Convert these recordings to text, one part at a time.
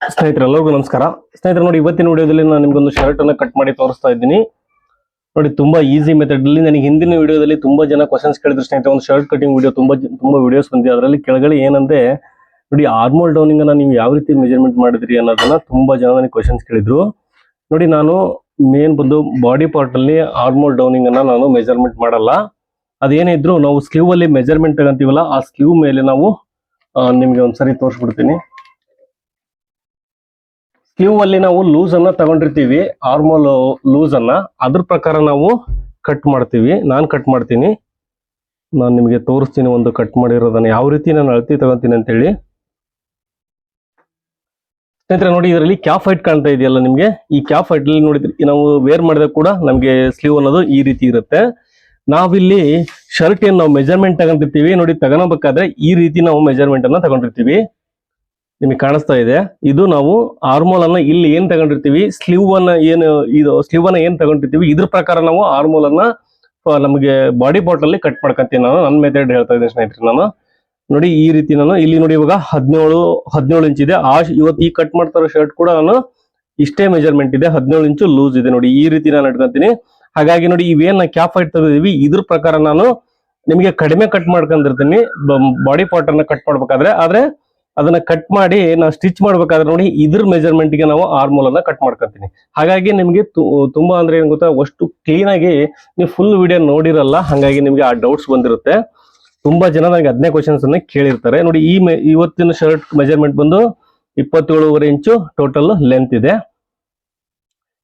ಸ್ನೇಹಿತರೆ, ಎಲ್ಲರಿಗೂ ನಮಸ್ಕಾರ. ಸ್ನೇಹಿತರೆ, ನೋಡಿ, ಇವತ್ತಿನ ವಿಡಿಯೋದಲ್ಲಿ ನಾನು ನಿಮ್ಗೊಂದು ಶರ್ಟ್ ಅನ್ನ ಕಟ್ ಮಾಡಿ ತೋರಿಸ್ತಾ ಇದ್ದೀನಿ. ನೋಡಿ, ತುಂಬಾ ಈಸಿ ಮೆಥಡ್ ಅಲ್ಲಿ ನನಗೆ ಹಿಂದಿನ ವಿಡಿಯೋದಲ್ಲಿ ತುಂಬಾ ಜನ ಕ್ವಶನ್ಸ್ ಕೇಳಿದ್ರು ಸ್ನೇಹಿತರೆ. ಒಂದು ಶರ್ಟ್ ಕಟಿಂಗ್ ವಿಡಿಯೋ ತುಂಬಾ ತುಂಬಾ ವಿಡಿಯೋಸ್ ಬಂದಿದೆ. ಅದರಲ್ಲಿ ಕೆಳಗಡೆ ಏನಂದ್ರೆ, ನೋಡಿ ಆರ್ಮೋಲ್ ಡೌನಿಂಗ್ ಅನ್ನ ನೀವು ಯಾವ ರೀತಿ ಮೆಜರ್ಮೆಂಟ್ ಮಾಡಿದ್ರಿ ಅನ್ನೋದನ್ನ ತುಂಬಾ ಜನ ನನಗೆ ಕ್ವಶನ್ಸ್ ಕೇಳಿದ್ರು. ನೋಡಿ, ನಾನು ಮೇನ್ ಬಂದು ಬಾಡಿ ಪಾರ್ಟ್ ಅಲ್ಲಿ ಆರ್ಮೋಲ್ ಡೌನಿಂಗ್ ಅನ್ನ ನಾನು ಮೆಜರ್ಮೆಂಟ್ ಮಾಡಲ್ಲ. ಅದೇನಿದ್ರು ನಾವು ಸ್ಲೀವ್ ಅಲ್ಲಿ ಮೆಜರ್ಮೆಂಟ್ ತಗೊಂತೀವಲ್ಲ, ಆ ಸ್ಲೀವ್ ಮೇಲೆ ನಾವು ನಿಮ್ಗೆ ಒಂದ್ಸರಿ ತೋರಿಸ್ಬಿಡ್ತೀನಿ. ಸ್ಲೀವ್ ಅಲ್ಲಿ ನಾವು ಲೂಸ್ ಅನ್ನ ತಗೊಂಡಿರ್ತೀವಿ ಆರ್ಮಲ್ ಲೂಸ್ ಅನ್ನ. ಅದ್ರ ಪ್ರಕಾರ ನಾವು ಕಟ್ ಮಾಡ್ತೀವಿ. ನಾನ್ ಕಟ್ ಮಾಡ್ತೀನಿ. ನಾನು ನಿಮಗೆ ತೋರಿಸ್ತೀನಿ ಒಂದು ಕಟ್ ಮಾಡಿರೋದನ್ನ. ಯಾವ ರೀತಿ ನಾನು ಅಳತಿ ತಗೊಂತೀನಿ ಅಂತ ಹೇಳಿ ಸ್ನೇಹಿತರೆ, ನೋಡಿ ಇದರಲ್ಲಿ ಕ್ಯಾಫ್ ಹೈಟ್ ಕಾಣ್ತಾ ಇದೆಯಲ್ಲ ನಿಮಗೆ? ಈ ಕ್ಯಾಫ್ ಹೈಟ್ ಅಲ್ಲಿ ನೋಡಿದ್ರಿ ನಾವು ವೇರ್ ಮಾಡಿದ ಕೂಡ ನಮ್ಗೆ ಸ್ಲೀವ್ ಅನ್ನೋದು ಈ ರೀತಿ ಇರುತ್ತೆ. ನಾವಿಲ್ಲಿ ಶರ್ಟ್ ಏನ್ ನಾವು ಮೆಜರ್ಮೆಂಟ್ ತಗೊಂಡಿರ್ತೀವಿ. ನೋಡಿ ತಗೊಳ್ಬೇಕಾದ್ರೆ ಈ ರೀತಿ ನಾವು ಮೆಜರ್ಮೆಂಟ್ ಅನ್ನ ತಗೊಂಡಿರ್ತೀವಿ. ನಿಮಗೆ ಕಾಣಿಸ್ತಾ ಇದೆ. ಇದು ನಾವು ಹಾರ್ಮೋಲ್ ಅನ್ನ ಇಲ್ಲಿ ಏನ್ ತಗೊಂಡಿರ್ತೀವಿ? ಸ್ಲೀವ್ ಅನ್ನ ಏನು, ಇದು ಸ್ಲೀವ್ ಅನ್ನ ಏನ್ ತಗೊಂಡಿರ್ತೀವಿ? ಇದ್ರ ಪ್ರಕಾರ ನಾವು ಹಾರ್ಮೋಲ್ ಅನ್ನ ನಮಗೆ ಬಾಡಿ ಪಾರ್ಟ್ ಅಲ್ಲಿ ಕಟ್ ಮಾಡ್ಕೊಂತೀನಿ ನಾನು. ನನ್ನ ಮೆಥಡ್ ಹೇಳ್ತಾ ಇದ್ದೀನಿ ಸ್ನೇಹಿತರೆ ನಾನು. ನೋಡಿ, ಈ ರೀತಿ ನಾನು ಇಲ್ಲಿ ನೋಡಿ ಇವಾಗ ಹದಿನೇಳು ಹದಿನೇಳು ಇಂಚ್ ಇದೆ. ಆ, ಇವತ್ತು ಈ ಕಟ್ ಮಾಡ್ತಾ ಇರೋ ಶರ್ಟ್ ಕೂಡ ನಾನು ಇಷ್ಟೇ ಮೆಜರ್ಮೆಂಟ್ ಇದೆ. ಹದಿನೇಳು ಇಂಚು ಲೂಸ್ ಇದೆ ನೋಡಿ. ಈ ರೀತಿ ನಾನು ಇಟ್ಕೊಂತೀನಿ. ಹಾಗಾಗಿ ನೋಡಿ ಇವೇನ್ ಕ್ಯಾಪ್ ಹೈಟ್ ತೆಗೆದಿದೀವಿ ಇದ್ರ ಪ್ರಕಾರ ನಾನು ನಿಮಗೆ ಕಡಿಮೆ ಕಟ್ ಮಾಡ್ಕೊಂಡಿರ್ತೀನಿ. ಬಾಡಿ ಪಾರ್ಟ್ ಅನ್ನ ಕಟ್ ಮಾಡ್ಬೇಕಾದ್ರೆ. ಆದ್ರೆ ಅದನ್ನ ಕಟ್ ಮಾಡಿ ನಾವು ಸ್ಟಿಚ್ ಮಾಡ್ಬೇಕಾದ್ರೆ ನೋಡಿ ಇದ್ರ ಮೆಜರ್ಮೆಂಟ್ಗೆ ನಾವು ಆರ್ಮೋಲ್ ಅನ್ನ ಕಟ್ ಮಾಡ್ಕೊತೀನಿ ಹಾಗಾಗಿ ನಿಮ್ಗೆ ತುಂಬಾ ಅಂದ್ರೆ ಏನ್ ಗೊತ್ತಾ, ಅಷ್ಟು ಕ್ಲೀನ್ ಆಗಿ ನೀವು ಫುಲ್ ವಿಡಿಯೋ ನೋಡಿರಲ್ಲ, ಹಾಗಾಗಿ ನಿಮ್ಗೆ ಆ ಡೌಟ್ಸ್ ಬಂದಿರುತ್ತೆ. ತುಂಬಾ ಜನ ನನಗೆ ಹದಿನೈದು ಕ್ವಶನ್ಸ್ ಅನ್ನ ಕೇಳಿರ್ತಾರೆ. ನೋಡಿ ಈ ಇವತ್ತಿನ ಶರ್ಟ್ ಮೆಜರ್ಮೆಂಟ್ ಬಂದು ಇಪ್ಪತ್ತೇಳುವರೆ ಇಂಚು ಟೋಟಲ್ ಲೆಂತ್ ಇದೆ.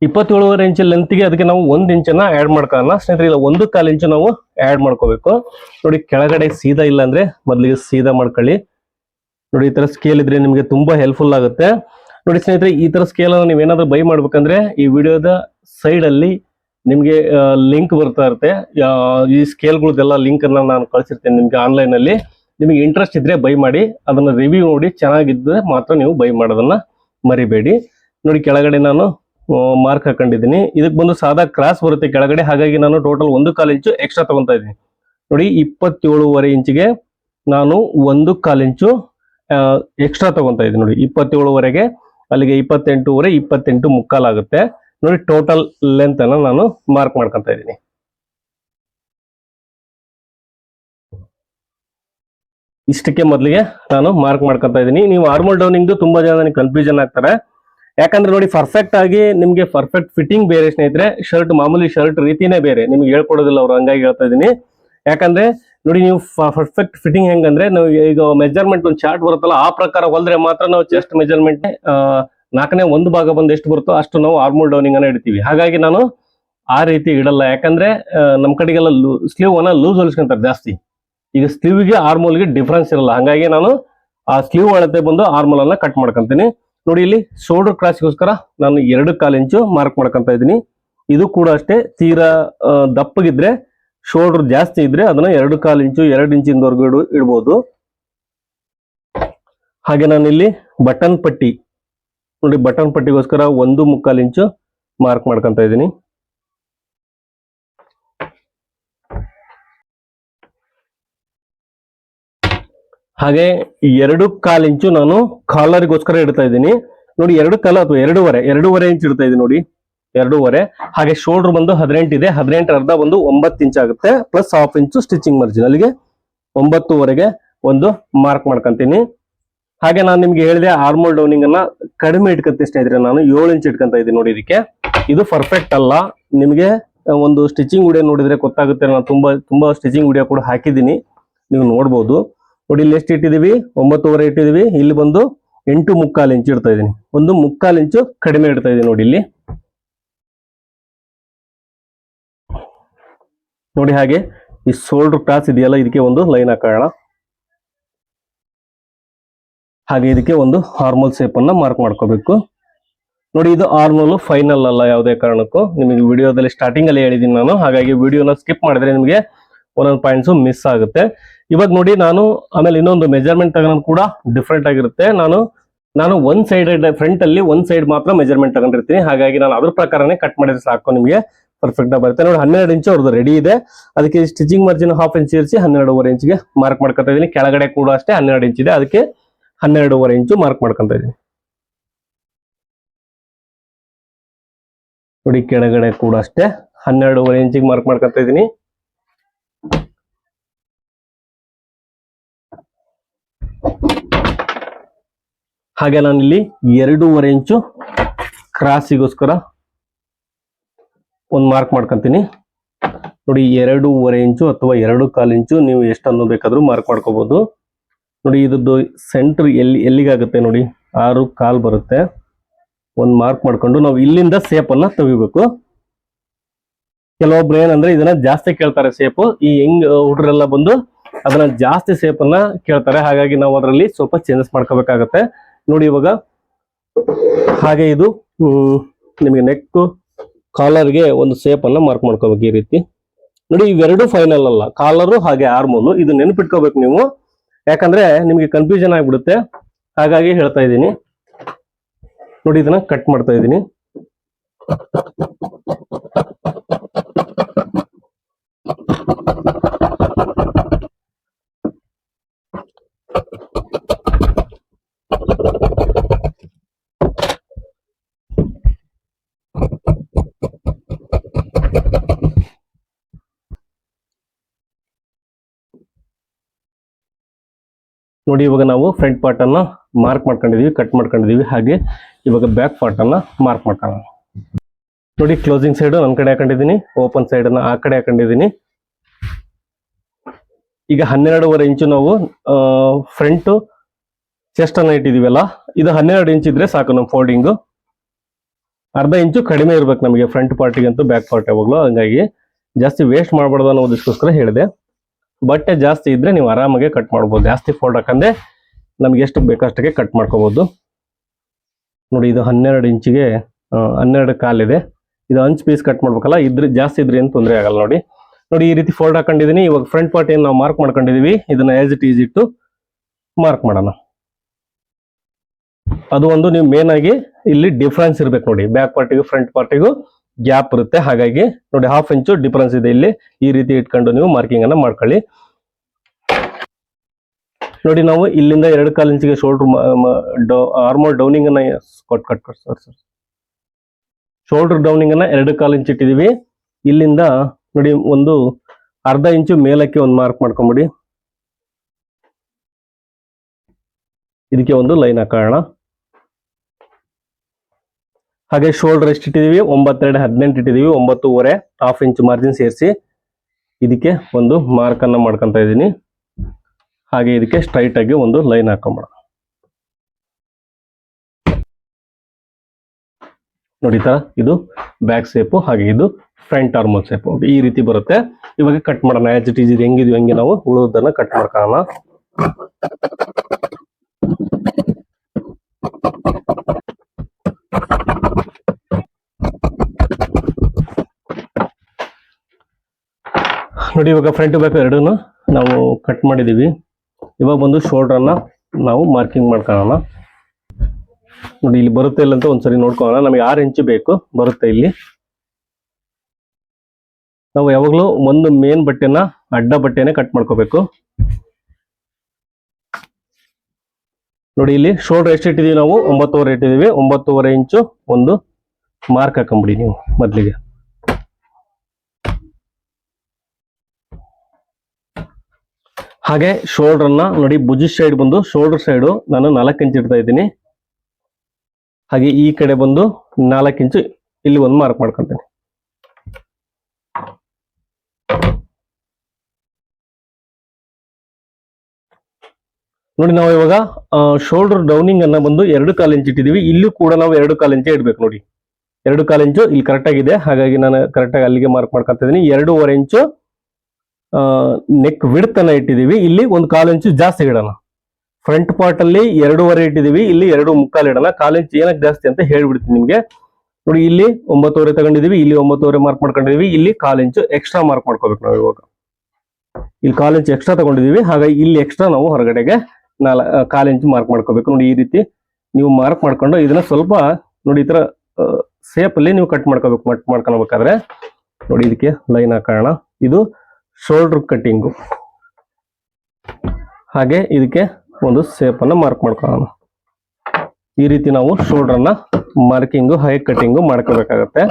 ಇಪ್ಪತ್ತೇಳುವರೆ ಇಂಚ್ ಲೆಂತ್ಗೆ ಅದಕ್ಕೆ ನಾವು ಒಂದ್ ಇಂಚನ್ನ ಆಡ್ ಮಾಡ್ಕೊಳ್ಳೋಣ. ಸ್ನೇಹಿತರೆ, ಇಲ್ಲ, ಒಂದು ಕಾಲು ಇಂಚು ನಾವು ಆಡ್ ಮಾಡ್ಕೋಬೇಕು. ನೋಡಿ, ಕೆಳಗಡೆ ಸೀದಾ ಇಲ್ಲ ಅಂದ್ರೆ ಮೊದ್ಲಿಗೆ ಸೀದಾ ಮಾಡ್ಕೊಳ್ಳಿ. ನೋಡಿ, ಈ ತರ ಸ್ಕೇಲ್ ಇದ್ರೆ ನಿಮಗೆ ತುಂಬಾ ಹೆಲ್ಪ್ಫುಲ್ ಆಗುತ್ತೆ. ನೋಡಿ ಸ್ನೇಹಿತರೆ, ಈ ತರ ಸ್ಕೇಲ್ ಅನ್ನು ನೀವೇನಾದ್ರೂ ಬೈ ಮಾಡ್ಬೇಕಂದ್ರೆ ಈ ವಿಡಿಯೋದ ಸೈಡ್ ಅಲ್ಲಿ ನಿಮ್ಗೆ ಲಿಂಕ್ ಬರ್ತಾ ಇರುತ್ತೆ. ಈ ಸ್ಕೇಲ್ಗಳದೆಲ್ಲ ಲಿಂಕ್ ಅನ್ನ ನಾನು ಕಳಿಸಿರ್ತೇನೆ ನಿಮ್ಗೆ ಆನ್ಲೈನ್ ಅಲ್ಲಿ. ನಿಮಗೆ ಇಂಟ್ರೆಸ್ಟ್ ಇದ್ರೆ ಬೈ ಮಾಡಿ, ಅದನ್ನ ರಿವ್ಯೂ ನೋಡಿ, ಚೆನ್ನಾಗಿದ್ರೆ ಮಾತ್ರ ನೀವು ಬೈ ಮಾಡೋದನ್ನ ಮರಿಬೇಡಿ. ನೋಡಿ, ಕೆಳಗಡೆ ನಾನು ಮಾರ್ಕ್ ಹಾಕೊಂಡಿದ್ದೀನಿ. ಇದಕ್ಕೆ ಬಂದು ಸಾದಾ ಕ್ರಾಸ್ ಬರುತ್ತೆ ಕೆಳಗಡೆ, ಹಾಗಾಗಿ ನಾನು ಟೋಟಲ್ ಒಂದು ಕಾಲು ಇಂಚು ಎಕ್ಸ್ಟ್ರಾ ತಗೊಂತಾ ಇದ್ದೀನಿ. ನೋಡಿ, ಇಪ್ಪತ್ತೇಳುವರೆ ಇಂಚಿಗೆ ನಾನು ಒಂದು ಕಾಲು ಇಂಚು ಎಕ್ಸ್ಟ್ರಾ ತಗೊಂತಾ ಇದೆ ನೋಡಿ, ಇಪ್ಪತ್ತೇಳುವರೆಗೆ, ಅಲ್ಲಿಗೆ ಇಪ್ಪತ್ತೆಂಟೂವರೆ, ಇಪ್ಪತ್ತೆಂಟು ಮುಕ್ಕಾಲಾಗುತ್ತೆ ನೋಡಿ ಟೋಟಲ್ ಲೆಂತ್ ಅನ್ನ ನಾನು ಮಾರ್ಕ್ ಮಾಡ್ಕೊಂತ ಇದ್ದೀನಿ. ಇಷ್ಟಕ್ಕೆ ಮೊದಲಿಗೆ ನಾನು ಮಾರ್ಕ್ ಮಾಡ್ಕೊತಾ ಇದ್ದೀನಿ. ನೀವು ಆರ್ಮಲ್ ಡೌನಿಂಗ್ ತುಂಬಾ ಜನ ನನಗೆ ಕನ್ಫ್ಯೂಷನ್ ಆಗ್ತಾರೆ. ಯಾಕಂದ್ರೆ ನೋಡಿ ಪರ್ಫೆಕ್ಟ್ ಆಗಿ ನಿಮಗೆ ಪರ್ಫೆಕ್ಟ್ ಫಿಟ್ಟಿಂಗ್ ಬೇರೆ ಸ್ನೇಹಿತರೆ ಶರ್ಟ್ ಮಾಮೂಲಿ ಶರ್ಟ್ ರೀತಿನೇ ಬೇರೆ. ನಿಮ್ಗೆ ಹೇಳ್ಕೊಡೋದಿಲ್ಲ, ಅವ್ರು ಹಂಗಾಗಿ ಹೇಳ್ತಾ ಇದ್ದೀನಿ. ಯಾಕಂದ್ರೆ ನೋಡಿ ನೀವು ಪರ್ಫೆಕ್ಟ್ ಫಿಟ್ಟಿಂಗ್ ಹೆಂಗಂದ್ರೆ ನಾವು ಈಗ ಮೆಜರ್ಮೆಂಟ್ ಒಂದು ಚಾರ್ಟ್ ಬರುತ್ತಲ್ಲ, ಆ ಪ್ರಕಾರ ಹೊಲ್ದ್ರೆ ಮಾತ್ರ ನಾವು ಚೆಸ್ಟ್ ಮೆಜರ್ಮೆಂಟ್ ನಾಲ್ಕನೇ ಒಂದು ಭಾಗ ಬಂದು ಎಷ್ಟು ಬರುತ್ತೋ ಅಷ್ಟು ನಾವು ಆರ್ಮೋಲ್ ಡೌನಿಂಗ್ ಅನ್ನ ಇಡ್ತೀವಿ. ಹಾಗಾಗಿ ನಾನು ಆ ರೀತಿ ಇಡಲ್ಲ. ಯಾಕಂದ್ರೆ ನಮ್ಮ ಕಡೆಗೆಲ್ಲ ಸ್ಲೀವ್ ಅನ್ನ ಲೂಸ್ ಹೊಲಿಸ್ಕೊಂತಾರೆ ಜಾಸ್ತಿ. ಈಗ ಸ್ಲೀವ್ಗೆ ಆರ್ಮೋಲ್ಗೆ ಡಿಫ್ರೆನ್ಸ್ ಇರಲ್ಲ. ಹಾಗಾಗಿ ನಾನು ಆ ಸ್ಲೀವ್ ಅಳತೆ ಬಂದು ಆರ್ಮೋಲ್ ಅನ್ನ ಕಟ್ ಮಾಡ್ಕೊಂತೀನಿ. ನೋಡಿ ಇಲ್ಲಿ ಶೋಲ್ಡರ್ ಕ್ರಾಸ್ಗೋಸ್ಕರ ನಾನು ಎರಡು ಕಾಲು ಇಂಚು ಮಾರ್ಕ್ ಮಾಡ್ಕೊಂತ ಇದ್ದೀನಿ. ಇದು ಕೂಡ ಅಷ್ಟೇ, ತೀರಾ ದಪ್ಪಗಿದ್ರೆ ಶೋಲ್ಡರ್ ಜಾಸ್ತಿ ಇದ್ರೆ ಅದನ್ನ ಎರಡು ಕಾಲು ಇಂಚು, ಎರಡು ಇಂಚಿನವರೆಗೂ ಇಡು, ಇಡ್ಬೋದು. ಹಾಗೆ ನಾನು ಇಲ್ಲಿ ಬಟನ್ ಪಟ್ಟಿ. ನೋಡಿ, ಬಟನ್ ಪಟ್ಟಿಗೋಸ್ಕರ ಒಂದು ಮುಕ್ಕಾಲು ಇಂಚು ಮಾರ್ಕ್ ಮಾಡ್ಕೊಂತ ಇದ್ದೀನಿ. ಹಾಗೆ ಎರಡು ಕಾಲು ಇಂಚು ನಾನು ಕಾಲರ್ಗೋಸ್ಕರ ಇಡ್ತಾ ಇದ್ದೀನಿ. ನೋಡಿ, ಎರಡು ಕಾಲ ಅಥವಾ ಎರಡೂವರೆ ಎರಡೂವರೆ ಇಂಚ್ ಇಡ್ತಾ ಇದ್ದೀನಿ ನೋಡಿ. ಎರಡೂವರೆ. ಹಾಗೆ ಶೋಲ್ಡರ್ ಬಂದು ಹದಿನೆಂಟು ಇದೆ. ಹದಿನೆಂಟು ಅರ್ಧ ಬಂದು ಒಂಬತ್ತು ಇಂಚ್ ಆಗುತ್ತೆ. Plus half inch stitching margin ಅಲ್ಲಿಗೆ ಒಂಬತ್ತುವರೆಗೆ ಒಂದು ಮಾರ್ಕ್ ಮಾಡ್ಕೊಂತೀನಿ. ಹಾಗೆ ನಾನು ನಿಮ್ಗೆ ಹೇಳಿದೆ ಆರ್ಮೋಲ್ ಡೌನಿಂಗ್ ಅನ್ನ ಕಡಿಮೆ ಇಟ್ಕಂತ ಇದ್ರೆ ನಾನು ಏಳು ಇಂಚ್ ಇಟ್ಕೊಂತ ಇದ್ದೀನಿ ನೋಡಿ ಇದಕ್ಕೆ. ಇದು ಪರ್ಫೆಕ್ಟ್ ಅಲ್ಲ. ನಿಮಗೆ ಒಂದು ಸ್ಟಿಚಿಂಗ್ ವಿಡಿಯೋ ನೋಡಿದ್ರೆ ಗೊತ್ತಾಗುತ್ತೆ. ನಾನು ತುಂಬಾ ತುಂಬಾ ಸ್ಟಿಚಿಂಗ್ ವಿಡಿಯೋ ಕೂಡ ಹಾಕಿದ್ದೀನಿ. ನೀವು ನೋಡ್ಬೋದು. ನೋಡಿ, ಇಲ್ಲಿ ಎಷ್ಟು ಇಟ್ಟಿದೀವಿ ಒಂಬತ್ತುವರೆ ಇಟ್ಟಿದೀವಿ ಇಲ್ಲಿ ಬಂದು ಎಂಟು ಮುಕ್ಕಾಲು ಇಂಚು ಇಡ್ತಾ ಇದ್ದೀನಿ. ಒಂದು ಮುಕ್ಕಾಲು ಇಂಚು ಕಡಿಮೆ ಇಡ್ತಾ ಇದ್ದೀನಿ ನೋಡಿ ಇಲ್ಲಿ. ನೋಡಿ ಹಾಗೆ ಈ ಶೋಲ್ಡರ್ ಕ್ರಾಸ್ ಇದೆಯಲ್ಲ, ಇದಕ್ಕೆ ಒಂದು ಲೈನ್ ಹಾಕೋಣ. ಹಾಗೆ ಇದಕ್ಕೆ ಒಂದು ಹಾರ್ಮೋಲ್ ಶೇಪ್ ಅನ್ನ ಮಾರ್ಕ್ ಮಾಡ್ಕೋಬೇಕು. ನೋಡಿ, ಇದು ಆರ್ಮೋಲ್ ಫೈನಲ್ ಅಲ್ಲ ಯಾವುದೇ ಕಾರಣಕ್ಕೂ. ನಿಮಗೆ ವಿಡಿಯೋದಲ್ಲಿ ಸ್ಟಾರ್ಟಿಂಗ್ ಅಲ್ಲಿ ಹೇಳಿದೀನಿ ನಾನು. ಹಾಗಾಗಿ ವಿಡಿಯೋನ ಸ್ಕಿಪ್ ಮಾಡಿದ್ರೆ ನಿಮಗೆ ಒಂದೊಂದು ಪಾಯಿಂಟ್ಸ್ ಮಿಸ್ ಆಗುತ್ತೆ. ಇವಾಗ ನೋಡಿ, ನಾನು ಆಮೇಲೆ ಇನ್ನೊಂದು ಮೆಜರ್ಮೆಂಟ್ ತಗೊಳೋದು ಕೂಡ ಡಿಫ್ರೆಂಟ್ ಆಗಿರುತ್ತೆ. ನಾನು ನಾನು ಒಂದ್ ಸೈಡ್ ಫ್ರಂಟ್ ಅಲ್ಲಿ ಒಂದ್ ಸೈಡ್ ಮಾತ್ರ ಮೆಜರ್ಮೆಂಟ್ ತಗೊಂಡಿರ್ತೀನಿ. ಹಾಗಾಗಿ ನಾನು ಅದ್ರ ಪ್ರಕಾರನೇ ಕಟ್ ಮಾಡಿದ್ರೆ ಸಾಕು ನಿಮಗೆ. ಪರ್ಫೆಕ್ಟ್ ಆಗಿ ಬರುತ್ತೆ. ನೋಡಿ, ಹನ್ನೆರಡು ಇಂಚು ಅವ್ರದ್ದು ರೆಡಿ ಇದೆ. ಅದಕ್ಕೆ ಸ್ಟಿಚಿಂಗ್ ಮಾರ್ಜಿನ್ ಹಾಫ್ ಇಂಚ್ ಇರಿಸಿ ಹನ್ನೆರಡೂವರೆ ಇಂಚಿಗೆ ಮಾರ್ಕ್ ಮಾಡ್ಕೊತಾ ಇದೀನಿ. ಕೆಳಗಡೆ ಕೂಡ ಅಷ್ಟೇ ಹನ್ನೆರಡು ಇಂಚ್ ಇದೆ. ಅದಕ್ಕೆ ಹನ್ನೆರಡೂವರೆ ಇಂಚು ಮಾರ್ಕ್ ಮಾಡ್ಕೊತ ಇದೀನಿ. ನೋಡಿ, ಕೆಳಗಡೆ ಕೂಡ ಅಷ್ಟೇ ಹನ್ನೆರಡೂವರೆ ಇಂಚಿಗೆ ಮಾರ್ಕ್ ಮಾಡ್ಕೊತಾ ಇದೀನಿ. ಹಾಗೆ ನಾನಿಲ್ಲಿ ಎರಡೂವರೆ ಇಂಚು ಕ್ರಾಸಿಗೋಸ್ಕರ ಒಂದು ಮಾರ್ಕ್ ಮಾಡ್ಕೊಂತೀನಿ. ನೋಡಿ, ಎರಡೂವರೆ ಇಂಚು ಅಥವಾ ಎರಡು ಕಾಲು ಇಂಚು ನೀವು ಎಷ್ಟನ್ನು ಬೇಕಾದರೂ ಮಾರ್ಕ್ ಮಾಡ್ಕೋಬಹುದು ನೋಡಿ, ಇದ್ರದ್ದು ಸೆಂಟರ್ ಎಲ್ಲಿ, ಎಲ್ಲಿಗಾಗುತ್ತೆ ನೋಡಿ, ಆರು ಕಾಲ್ ಬರುತ್ತೆ. ಒಂದು ಮಾರ್ಕ್ ಮಾಡ್ಕೊಂಡು ನಾವು ಇಲ್ಲಿಂದ ಸೇಪನ್ನು ಅನ್ನ ತೆಗಿಬೇಕು. ಕೆಲವೊಬ್ರು ಏನಂದ್ರೆ ಇದನ್ನ ಜಾಸ್ತಿ ಕೇಳ್ತಾರೆ ಸೇಪು ಈ ಹೆಂಗ್ ಹುಡ್ರೆಲ್ಲ ಬಂದು ಅದನ್ನ ಜಾಸ್ತಿ ಸೇಪನ್ನ ಅನ್ನ ಕೇಳ್ತಾರೆ. ಹಾಗಾಗಿ ನಾವು ಅದರಲ್ಲಿ ಸ್ವಲ್ಪ ಚೇಂಜಸ್ ಮಾಡ್ಕೋಬೇಕಾಗತ್ತೆ. ನೋಡಿ ಇವಾಗ ಹಾಗೆ ಇದು ನಿಮಗೆ ನೆಕ್ ಕಾಲರ್ಗೆ ಒಂದು ಸೇಪ್ ಅನ್ನ ಮಾರ್ಕ್ ಮಾಡ್ಕೋಬೇಕು ಈ ರೀತಿ. ನೋಡಿ, ಇವೆರಡು ಫೈನಲ್ ಅಲ್ಲ. ಕಾಲರು ಹಾಗೆ ಆರ್ಮೋಲು ಇದು ನೆನಪಿಟ್ಕೋಬೇಕು ನೀವು. ಯಾಕಂದ್ರೆ ನಿಮಗೆ ಕನ್ಫ್ಯೂಷನ್ ಆಗಿಬಿಡುತ್ತೆ. ಹಾಗಾಗಿ ಹೇಳ್ತಾ ಇದ್ದೀನಿ. ನೋಡಿ, ಇದನ್ನ ಕಟ್ ಮಾಡ್ತಾ ಇದ್ದೀನಿ. ನೋಡಿ, ಇವಾಗ ನಾವು ಫ್ರಂಟ್ ಪಾರ್ಟ್ ಅನ್ನ ಮಾರ್ಕ್ ಮಾಡ್ಕೊಂಡಿದೀವಿ ಕಟ್ ಮಾಡ್ಕೊಂಡಿದೀವಿ. ಹಾಗೆ ಇವಾಗ ಬ್ಯಾಕ್ ಪಾರ್ಟ್ ಅನ್ನ ಮಾರ್ಕ್ ಮಾಡ್ಕೊಳ್ಳೋಣ. ನೋಡಿ ಕ್ಲೋಸಿಂಗ್ ಸೈಡ್ ನನ್ನ ಕಡೆ ಹಾಕೊಂಡಿದ್ದೀನಿ ಓಪನ್ ಸೈಡ್ ಅನ್ನ ಆ ಕಡೆ ಹಾಕೊಂಡಿದ್ದೀನಿ. ಈಗ ಹನ್ನೆರಡೂವರೆ ಇಂಚು ನಾವು ಫ್ರಂಟ್ ಚೆಸ್ಟ್ ಅನ್ನ ಇಟ್ಟಿದೀವಲ್ಲ, ಇದು ಹನ್ನೆರಡು ಇಂಚ್ ಇದ್ರೆ ಸಾಕು ನಮ್ಮ ಫೋಲ್ಡಿಂಗು ಅರ್ಧ ಇಂಚು ಕಡಿಮೆ ಇರ್ಬೇಕು ನಮಗೆ ಫ್ರಂಟ್ ಪಾರ್ಟಿಗಂತೂ ಬ್ಯಾಕ್ ಪಾರ್ಟ್ ಯಾವಾಗಲೂ. ಹಂಗಾಗಿ ಜಾಸ್ತಿ ವೇಸ್ಟ್ ಮಾಡಬಾರ್ದು ಅನ್ನೋದಕ್ಕೋಸ್ಕರ ಹೇಳಿದೆ. ಬಟ್ಟೆ ಜಾಸ್ತಿ ಇದ್ರೆ ನೀವು ಆರಾಮಾಗೆ ಕಟ್ ಮಾಡ್ಬೋದು. ಜಾಸ್ತಿ ಫೋಲ್ಡ್ ಹಾಕಂದೆ ನಮ್ಗೆ ಎಷ್ಟು ಬೇಕಷ್ಟಕ್ಕೆ ಕಟ್ ಮಾಡ್ಕೋಬಹುದು ನೋಡಿ, ಇದು ಹನ್ನೆರಡು ಇಂಚಿಗೆ ಹನ್ನೆರಡು ಕಾಲಿದೆ. ಇದು ಅಂಚ್ ಪೀಸ್ ಕಟ್ ಮಾಡ್ಬೇಕಲ್ಲ, ಇದ್ರೆ ಜಾಸ್ತಿ ಇದ್ರೆ ಏನು ತೊಂದರೆ ಆಗಲ್ಲ ನೋಡಿ. ನೋಡಿ, ಈ ರೀತಿ ಫೋಲ್ಡ್ ಹಾಕೊಂಡಿದೀನಿ. ಇವಾಗ ಫ್ರಂಟ್ ಪಾರ್ಟ್ ಏನು ನಾವು ಮಾರ್ಕ್ ಮಾಡ್ಕೊಂಡಿದೀವಿ. ಇದನ್ನ ಆಸ್ ಇಟ್ ಈಸ್ ಇಟ್ಟು ಮಾರ್ಕ್ ಮಾಡೋಣ. ಅದು ಒಂದು ನೀವು ಮೇನ್ ಆಗಿ ಇಲ್ಲಿ ಡಿಫ್ರೆನ್ಸ್ ಇರ್ಬೇಕು ನೋಡಿ. ಬ್ಯಾಕ್ ಪಾರ್ಟಿಗೂ ಫ್ರಂಟ್ ಪಾರ್ಟಿಗೂ ಗ್ಯಾಪ್ ಇರುತ್ತೆ. ಹಾಗಾಗಿ ನೋಡಿ ಹಾಫ್ ಇಂಚು ಡಿಫರೆನ್ಸ್ ಇದೆ ಇಲ್ಲಿ. ಈ ರೀತಿ ಇಟ್ಕೊಂಡು ನೀವು ಮಾರ್ಕಿಂಗ್ ಅನ್ನ ಮಾಡ್ಕೊಳ್ಳಿ. ನೋಡಿ ನಾವು ಇಲ್ಲಿಂದ ಎರಡು ಕಾಲು ಇಂಚಿಗೆ ಶೋಲ್ಡರ್ ಆರ್ಮೋಲ್ ಡೌನಿಂಗ್ ಅನ್ನ cut cut sir sir shoulder downing ಅನ್ನ ಎರಡು ಕಾಲು ಇಂಚ್ ಇಟ್ಟಿದೀವಿ. ಇಲ್ಲಿಂದ ನೋಡಿ ಒಂದು ಅರ್ಧ ಇಂಚು ಮೇಲಕ್ಕೆ ಒಂದು ಮಾರ್ಕ್ ಮಾಡ್ಕೊಂಬಿಡಿ. ಇದಕ್ಕೆ ಒಂದು ಲೈನ್ ಹಾಕೋಣ. ಹಾಗೆ ಶೋಲ್ಡರ್ ಎಷ್ಟು ಇಟ್ಟಿದೀವಿ ಒಂಬತ್ತೆರಡು, ಹದಿನೆಂಟು ಇಟ್ಟಿದೀವಿ ಒಂಬತ್ತೂವರೆ ಹಾಫ್ ಇಂಚ್ ಮಾರ್ಜಿನ್ ಸೇರಿಸಿ ಇದಕ್ಕೆ ಒಂದು ಮಾರ್ಕ್ ಅನ್ನ ಮಾಡ್ಕೊಂತ ಇದ್ದೀನಿ. ಹಾಗೆ ಇದಕ್ಕೆ ಸ್ಟ್ರೈಟ್ ಆಗಿ ಒಂದು ಲೈನ್ ಹಾಕೊಂಬೋಣ ನೋಡಿ ತರ ಇದು ಬ್ಯಾಕ್ ಸೇಪು ಹಾಗೆ ಇದು ಫ್ರಂಟ್ ಆರ್ಮಲ್ ಸೇಪು ಈ ರೀತಿ ಬರುತ್ತೆ. ಇವಾಗ ಕಟ್ ಮಾಡೋಣ. ಆಸ್ ಇಟ್ ಈಸ್ ಇದು ಹೆಂಗಿದ್ವಿ ಹಂಗೆ ನಾವು ಉಳಿದನ್ನ ಕಟ್ ಮಾಡ್ಕೊಳ್ಳೋಣ. ನೋಡಿ, ಇವಾಗ ಫ್ರಂಟ್ ಬ್ಯಾಕ್ ಎರಡೂ ನಾವು ಕಟ್ ಮಾಡಿದೀವಿ ಇವಾಗ ಬಂದು ಶೋಲ್ಡರ್ ಅನ್ನ ನಾವು ಮಾರ್ಕಿಂಗ್ ಮಾಡ್ಕೊಳ್ಳೋಣ. ನೋಡಿ, ಇಲ್ಲಿ ಬರುತ್ತೆ ಇಲ್ಲ ಅಂತ ಒಂದ್ಸರಿ ನೋಡ್ಕೊಳ್ಳೋಣ. ನಮಗೆ ಆರು ಇಂಚು ಬೇಕು, ಬರುತ್ತೆ ಇಲ್ಲಿ. ನಾವು ಯಾವಾಗಲೂ ಒಂದು ಮೇನ್ ಬಟ್ಟೆನ ಅಡ್ಡ ಬಟ್ಟೆನೆ ಕಟ್ ಮಾಡ್ಕೋಬೇಕು. ನೋಡಿ, ಇಲ್ಲಿ ಶೋಲ್ಡರ್ ಎಷ್ಟು ಇಟ್ಟಿದೀವಿ ನಾವು? ಒಂಬತ್ತುವರೆ ಇಟ್ಟಿದ್ದೀವಿ. ಒಂಬತ್ತುವರೆ ಇಂಚು ಒಂದು ಮಾರ್ಕ್ ಹಾಕೊಂಬಿಡಿ ನೀವು ಮೊದಲಿಗೆ. ಹಾಗೆ ಶೋಲ್ಡರ್ ಅನ್ನ ನೋಡಿ ಭುಜ ಸೈಡ್ ಬಂದು ಶೋಲ್ಡರ್ ಸೈಡು ನಾನು ನಾಲ್ಕು ಇಂಚ್ ಇಡ್ತಾ ಇದ್ದೀನಿ. ಹಾಗೆ ಈ ಕಡೆ ಬಂದು ನಾಲ್ಕು ಇಂಚು ಇಲ್ಲಿ ಒಂದು ಮಾರ್ಕ್ ಮಾಡ್ಕೊಂತೀನಿ. ನೋಡಿ ನಾವು ಇವಾಗ ಶೋಲ್ಡರ್ ಡೌನಿಂಗ್ ಅನ್ನ ಬಂದು ಎರಡು ಕಾಲು ಇಂಚ್ ಇಟ್ಟಿದೀವಿ. ಇಲ್ಲೂ ಕೂಡ ನಾವು ಎರಡು ಕಾಲು ಇಂಚೆ ಇಡ್ಬೇಕು ನೋಡಿ. ಎರಡು ಕಾಲು ಇಂಚು ಇಲ್ಲಿ ಕರೆಕ್ಟ್ ಆಗಿದೆ. ಹಾಗಾಗಿ ನಾನು ಕರೆಕ್ಟಾಗಿ ಅಲ್ಲಿಗೆ ಮಾರ್ಕ್ ಮಾಡ್ಕೊಂತ ಇದೀನಿ ಎರಡೂವರೆ ಇಂಚು ನೆಕ್ ವಿಡ್ತ್ ಅನ್ನ ಇಟ್ಟಿದೀವಿ ಇಲ್ಲಿ ಒಂದು ಕಾಲು ಇಂಚು ಜಾಸ್ತಿ ಇಡೋಣ. ಫ್ರಂಟ್ ಪಾರ್ಟ್ ಅಲ್ಲಿ ಎರಡೂವರೆ ಇಟ್ಟಿದೀವಿ ಇಲ್ಲಿ ಎರಡು ಮುಕ್ಕಾಲು ಇಡೋಣ. ಕಾಲು ಇಂಚು ಏನಕ್ಕೆ ಜಾಸ್ತಿ ಅಂತ ಹೇಳ್ಬಿಡ್ತೀನಿ ನಿಮ್ಗೆ. ನೋಡಿ, ಇಲ್ಲಿ ಒಂಬತ್ತುವರೆ ತಗೊಂಡಿದೀವಿ ಇಲ್ಲಿ ಒಂಬತ್ತುವರೆ ಮಾರ್ಕ್ ಮಾಡ್ಕೊಂಡಿದೀವಿ ಇಲ್ಲಿ ಕಾಲು ಇಂಚು ಎಕ್ಸ್ಟ್ರಾ ಮಾರ್ಕ್ ಮಾಡ್ಕೋಬೇಕು ನಾವು ಇವಾಗ. ಇಲ್ಲಿ ಕಾಲು ಇಂಚು ಎಕ್ಸ್ಟ್ರಾ ತಗೊಂಡಿದೀವಿ ಹಾಗಾಗಿ ಇಲ್ಲಿ ಎಕ್ಸ್ಟ್ರಾ ನಾವು ಹೊರಗಡೆಗೆ ನಾಲ್ ಕಾಲು ಮಾರ್ಕ್ ಮಾಡ್ಕೋಬೇಕು. ನೋಡಿ, ಈ ರೀತಿ ನೀವು ಮಾರ್ಕ್ ಮಾಡ್ಕೊಂಡು ಇದನ್ನ ಸ್ವಲ್ಪ, ನೋಡಿ, ಈ ತರ ಅಲ್ಲಿ ನೀವು ಕಟ್ ಮಾಡ್ಕೋಬೇಕು. ಕಟ್ ಮಾಡ್ಕೊಬೇಕಾದ್ರೆ ನೋಡಿ, ಇದಕ್ಕೆ ಲೈನ್ ಹಾಕೋಣ. ಇದು ಶೋಲ್ಡ್ರ್ ಕಟ್ಟಿಂಗು ಹಾಗೆ ಇದಕ್ಕೆ ಒಂದು ಸೇಪನ್ನು ಮಾರ್ಕ್ ಮಾಡ್ಕೊಳ್ಳೋಣ. ಈ ರೀತಿ ನಾವು ಶೋಲ್ಡ್ರನ್ನ ಮಾರ್ಕಿಂಗು ಹೈ ಕಟ್ಟಿಂಗು ಮಾಡ್ಕೋಬೇಕಾಗತ್ತೆ.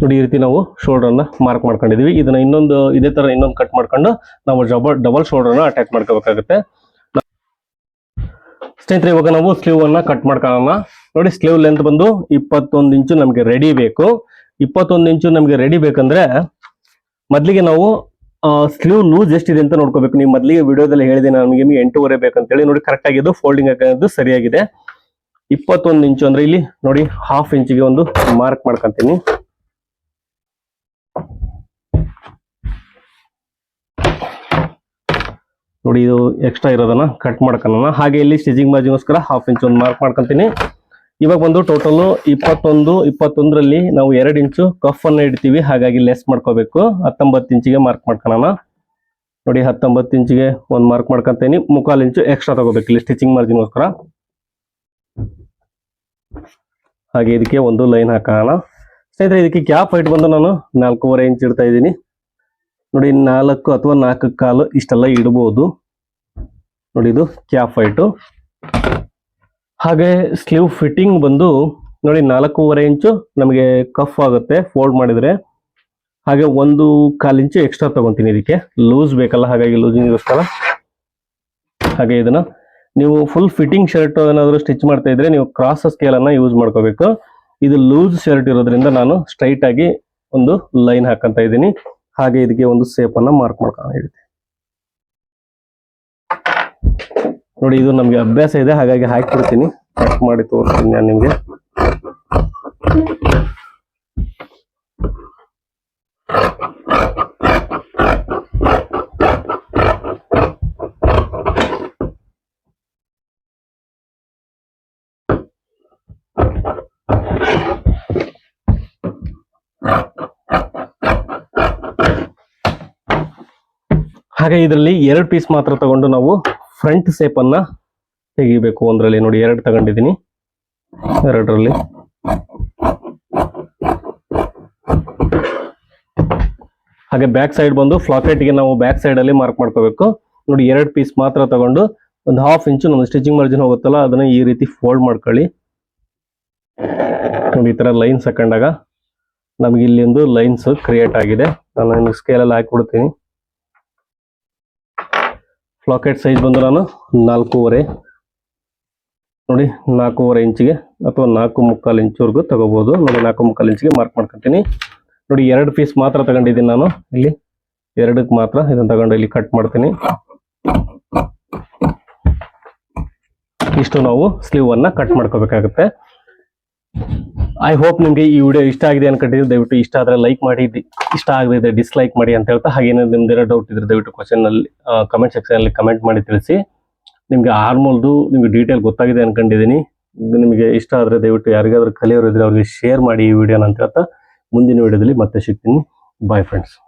ನೋಡಿ ಈ ರೀತಿ ನಾವು ಶೋಲ್ಡರ್ ಶೋಲ್ಡ್ರನ್ನ ಮಾರ್ಕ್ ಮಾಡ್ಕೊಂಡಿದೀವಿ. ಇದನ್ನ ಇನ್ನೊಂದು, ಇದೇ ತರ ಇನ್ನೊಂದು ಕಟ್ ಮಾಡ್ಕೊಂಡು ನಾವು ಡಬಲ್ ಡಬಲ್ ಶೋಲ್ಡ್ರನ್ನ ಅಟ್ಯಾಚ್ ಮಾಡ್ಕೋಬೇಕಾಗುತ್ತೆ. ಸ್ನೇಹಿತರೆ, ಇವಾಗ ನಾವು ಸ್ಲೀವ್ ಅನ್ನ ಕಟ್ ಮಾಡ್ಕೊಳ್ಳೋಣ. ನೋಡಿ ಸ್ಲೀವ್ ಲೆಂತ್ ಬಂದು ಇಪ್ಪತ್ತೊಂದು ಇಂಚು ನಮಗೆ ರೆಡಿ ಬೇಕು. ಇಪ್ಪತ್ತೊಂದು ಇಂಚು ನಮಗೆ ರೆಡಿ ಬೇಕಂದ್ರೆ ಮೊದಲಿಗೆ ನಾವು ಸ್ಲೀವ್ ಲೂಸ್ ಎಷ್ಟಿದೆ ಅಂತ ನೋಡ್ಕೋಬೇಕು. ನೀವು ಮೊದಲಿಗೆ ವಿಡಿಯೋದಲ್ಲಿ ಹೇಳಿದೆ ನಮಗೆ ನಿಮಗೆ ಎಂಟೂವರೆ ಬೇಕಂತೇಳಿ. ನೋಡಿ ಕರೆಕ್ಟ್ ಆಗಿದ್ದು ಫೋಲ್ಡಿಂಗ್ ಹಾಕೋದು ಸರಿಯಾಗಿದೆ. ಇಪ್ಪತ್ತೊಂದು ಇಂಚು ಅಂದ್ರೆ ಇಲ್ಲಿ ನೋಡಿ ಹಾಫ್ ಇಂಚಿಗೆ ಒಂದು ಮಾರ್ಕ್ ಮಾಡ್ಕೊಂತೀನಿ. ನೋಡಿ ಇದು ಎಕ್ಸ್ಟ್ರಾ ಇರೋದನ್ನ ಕಟ್ ಮಾಡ್ಕೊಳ್ಳೋಣ ಹಾಗೆ ಇಲ್ಲಿ ಸ್ಟಿಚಿಂಗ್ ಬಾಜಿಗೋಸ್ಕರ ಹಾಫ್ ಇಂಚ್ ಒಂದು ಮಾರ್ಕ್ ಮಾಡ್ಕೊಂತೀನಿ. ಇವಾಗ ಬಂದು ಟೋಟಲ್ ಇಪ್ಪತ್ತೊಂದು, ಇಪ್ಪತ್ತೊಂದರಲ್ಲಿ ನಾವು ಎರಡು ಇಂಚು ಕಫ್ ಅನ್ನ ಇಡ್ತೀವಿ. ಹಾಗಾಗಿ ಲೆಸ್ ಮಾಡ್ಕೋಬೇಕು. ಹತ್ತೊಂಬತ್ತು ಇಂಚಿಗೆ ಮಾರ್ಕ್ ಮಾಡ್ಕೊಳ್ಳೋಣ ನೋಡಿ ಹತ್ತೊಂಬತ್ತು ಇಂಚಿಗೆ ಒಂದು ಮಾರ್ಕ್ ಮಾಡ್ಕೊಂತೀನಿ. ಮುಕ್ಕಾಲು ಇಂಚು ಎಕ್ಸ್ಟ್ರಾ ತಗೋಬೇಕು ಇಲ್ಲಿ ಸ್ಟಿಚಿಂಗ್ ಮಾರ್ಜಿನ್ಗೋಸ್ಕರ ಹಾಗೆ ಇದಕ್ಕೆ ಒಂದು ಲೈನ್ ಹಾಕೋಣ. ಸ್ನೇಹಿತರೆ, ಇದಕ್ಕೆ ಕ್ಯಾಪ್ ಹೈಟ್ ಬಂದು ನಾನು ನಾಲ್ಕೂವರೆ ಇಂಚ್ ಇಡ್ತಾ ಇದ್ದೀನಿ. ನೋಡಿ, ನಾಲ್ಕು ಅಥವಾ ನಾಲ್ಕು ಕಾಲು ಇಷ್ಟೆಲ್ಲ ಇಡ್ಬೋದು. ನೋಡಿ, ಇದು ಕ್ಯಾಪ್ ಹಾಗೆ ಸ್ಲೀವ್ ಫಿಟ್ಟಿಂಗ್ ಬಂದು, ನೋಡಿ, ನಾಲ್ಕೂವರೆ ಇಂಚು ನಮಗೆ ಕಫ್ ಆಗುತ್ತೆ ಫೋಲ್ಡ್ ಮಾಡಿದರೆ. ಹಾಗೆ ಒಂದು ಕಾಲು ಇಂಚು ಎಕ್ಸ್ಟ್ರಾ ತೊಗೊತೀನಿ ಇದಕ್ಕೆ. ಲೂಸ್ ಬೇಕಲ್ಲ, ಹಾಗಾಗಿ ಲೂಸಿಂಗ್ಗೋಸ್ಕರ ಹಾಗೆ ಇದನ್ನ ನೀವು ಫುಲ್ ಫಿಟ್ಟಿಂಗ್ ಶರ್ಟ್ ಏನಾದರೂ ಸ್ಟಿಚ್ ಮಾಡ್ತಾ ಇದ್ರೆ ನೀವು ಕ್ರಾಸ್ ಸ್ಕೇಲ್ ಅನ್ನ ಯೂಸ್ ಮಾಡ್ಕೋಬೇಕು. ಇದು ಲೂಸ್ ಶರ್ಟ್ ಇರೋದ್ರಿಂದ ನಾನು ಸ್ಟ್ರೈಟ್ ಆಗಿ ಒಂದು ಲೈನ್ ಹಾಕಂತ ಇದ್ದೀನಿ. ಹಾಗೆ ಇದಕ್ಕೆ ಒಂದು ಸೇಪ್ ಅನ್ನ ಮಾರ್ಕ್ ಮಾಡ್ಕೊಂಡು ಹೇಳಿದೆ ನೋಡಿ, ಇದು ನಮಗೆ ಅಭ್ಯಾಸ ಇದೆ, ಹಾಗಾಗಿ ಹಾಕಿಬಿಡ್ತೀನಿ. ಕಟ್ ಮಾಡಿ ತೋರಿಸ್ತೀನಿ ನಾನು ನಿಮ್ಗೆ. ಹಾಗೆ ಇದರಲ್ಲಿ ಎರಡು ಪೀಸ್ ಮಾತ್ರ ತಗೊಂಡು ನಾವು ಫ್ರಂಟ್ ಸೇಪನ್ನ ತೆಗಿಬೇಕು. ಒಂದರಲ್ಲಿ ನೋಡಿ ಎರಡು ತಗೊಂಡಿದ್ದೀನಿ. ಎರಡರಲ್ಲಿ. ಹಾಗೆ ಬ್ಯಾಕ್ ಸೈಡ್ ಬಂದು ಫ್ಲಾಕೆಟ್ಗೆ ನಾವು ಬ್ಯಾಕ್ ಸೈಡ್ ಅಲ್ಲಿ ಮಾರ್ಕ್ ಮಾಡ್ಕೋಬೇಕು. ನೋಡಿ ಎರಡು ಪೀಸ್ ಮಾತ್ರ ತಗೊಂಡು ಒಂದು ಹಾಫ್ ಇಂಚು ನಮ್ಮ ಸ್ಟಿಚಿಂಗ್ ಮಾರ್ಜಿನ್ ಹೋಗುತ್ತಲ್ಲ, ಅದನ್ನ ಈ ರೀತಿ ಫೋಲ್ಡ್ ಮಾಡ್ಕೊಳ್ಳಿ. ನೋಡಿ ಈ ತರ ಲೈನ್ಸ್ ಹಾಕೊಂಡಾಗ ನಮಗೆ ಇಲ್ಲಿ ಒಂದು ಲೈನ್ಸ್ ಕ್ರಿಯೇಟ್ ಆಗಿದೆ. ನಾನು ಸ್ಕೇಲಲ್ಲಿ ಹಾಕ್ಬಿಡ್ತೀನಿ. ಫ್ಲಾಕೆಟ್ ಸೈಜ್ ಬಂದು ನಾನು ನಾಲ್ಕೂವರೆ. ನೋಡಿ, ನಾಲ್ಕೂವರೆ ಇಂಚಿಗೆ ಅಥವಾ ನಾಲ್ಕು ಮುಕ್ಕಾಲು ಇಂಚ್ವರೆಗೂ ತಗೋಬೋದು. ನೋಡಿ, ನಾಲ್ಕು ಮುಕ್ಕಾಲು ಇಂಚಿಗೆ ಮಾರ್ಕ್ ಮಾಡ್ಕೊತೀನಿ ನೋಡಿ, ಎರಡು ಪೀಸ್ ಮಾತ್ರ ತಗೊಂಡಿದ್ದೀನಿ ನಾನು. ಇಲ್ಲಿ ಎರಡಕ್ಕೆ ಮಾತ್ರ ಇದನ್ನು ತಗೊಂಡು ಇಲ್ಲಿ ಕಟ್ ಮಾಡ್ತೀನಿ. ಇಷ್ಟು ನಾವು ಸ್ಲೀವ್ ಅನ್ನ ಕಟ್ ಮಾಡ್ಕೋಬೇಕಾಗುತ್ತೆ. ಐ ಹೋಪ್ ನಿಮಗೆ ಈ ವಿಡಿಯೋ ಇಷ್ಟ ಆಗಿದೆ ಅನ್ಕೊಂಡಿದ್ದು ದಯವಿಟ್ಟು ಇಷ್ಟ ಆದರೆ ಲೈಕ್ ಮಾಡಿ, ದಿ- ಇಷ್ಟ ಆಗದಿದ್ರೆ ಡಿಸ್ಲೈಕ್ ಮಾಡಿ ಅಂತ ಹೇಳ್ತಾ ಹಾಗೇನೇ ನಿಮ್ದೇನೋ ಡೌಟ್ ಇದ್ರೆ ದಯವಿಟ್ಟು ಕ್ವಶನಲ್ಲಿ ಕಮೆಂಟ್ ಸೆಕ್ಷನ್ ಅಲ್ಲಿ ಕಮೆಂಟ್ ಮಾಡಿ ತಿಳಿಸಿ. ನಿಮಗೆ ಆರ್ಮೋಲ್ದು ನಿಮಗೆ ಡೀಟೇಲ್ ಗೊತ್ತಾಗಿದೆ ಅನ್ಕೊಂಡಿದ್ದೀನಿ. ನಿಮಗೆ ಇಷ್ಟ ಆದ್ರೆ ದಯವಿಟ್ಟು ಯಾರಿಗಾದ್ರೂ ಕಲಿಯೋರು ಇದ್ರೆ ಅವ್ರಿಗೆ ಶೇರ್ ಮಾಡಿ ಈ ವಿಡಿಯೋನ ಅಂತ ಹೇಳ್ತಾ, ಮುಂದಿನ ವಿಡಿಯೋದಲ್ಲಿ ಮತ್ತೆ ಸಿಗ್ತೀನಿ. Bye friends